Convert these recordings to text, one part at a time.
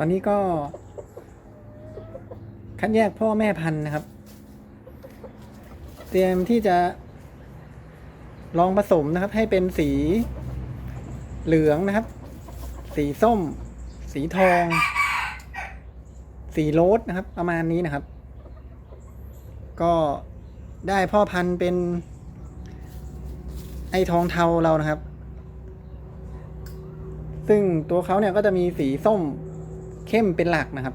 ตอนนี้ก็ คัดแยกพ่อแม่พันธุ์นะครับ เตรียมที่จะลองผสมนะครับ ให้เป็นสีเหลืองนะครับ สีส้ม สีทอง สีโรสนะครับ ประมาณนี้นะครับ ก็ได้พ่อพันธุ์เป็น ไอทองเทาเรานะครับ ซึ่งตัวเขาเนี่ยก็จะมีสีส้ม เข้มเป็นหลักนะครับ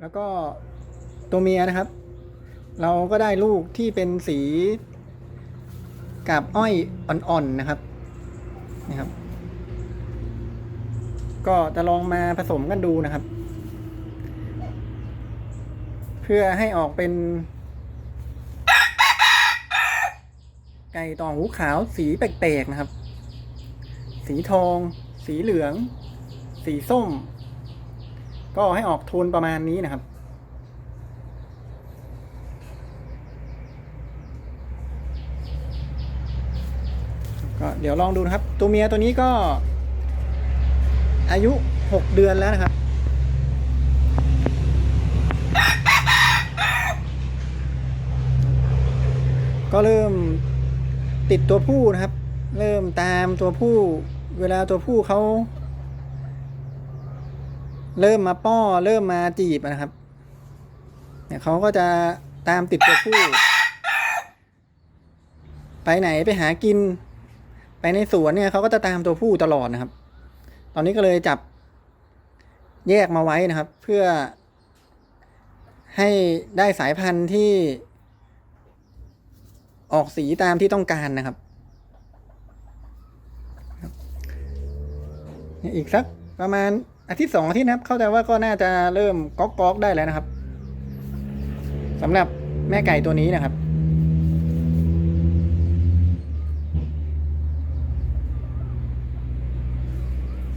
แล้วก็ตัวเมียนะครับ เราก็ได้ลูกที่เป็นสีกับอ้อยอ่อนๆนะครับนะครับ ก็จะลองมาผสมกันดูนะครับ เพื่อให้ออกเป็น ไก่ตองหูขาวสีแปลกๆนะครับ สีทอง สีเหลือง สีส้ม ก็ให้ออกโทนประมาณนี้นะครับ ก็เดี๋ยวลองดูนะครับ ตัวเมียตัวนี้ก็ อายุหกเดือนแล้วนะครับก็เริ่มติดตัวผู้นะครับ เริ่มตามตัวผู้ เวลาตัวผู้เขา เริ่มมาป้อ เริ่มมาจีบนะครับ เนี่ยเขาก็จะตามติดตัวผู้ ไปไหนไปหากิน ไปในสวนเนี่ยเขาก็จะตามตัวผู้ตลอดนะครับ ตอนนี้ก็เลยจับแยกมาไว้นะครับ เพื่อให้ได้สายพันธุ์ที่ออกสีตามที่ต้องการนะครับ อีกสักประมาณอาทิตย์สองอาทิตย์นะครับ เข้าใจว่าก็น่าจะเริ่มก๊อกก๊อกๆได้แล้วนะครับสำหรับแม่ไก่ตัวนี้นะครับ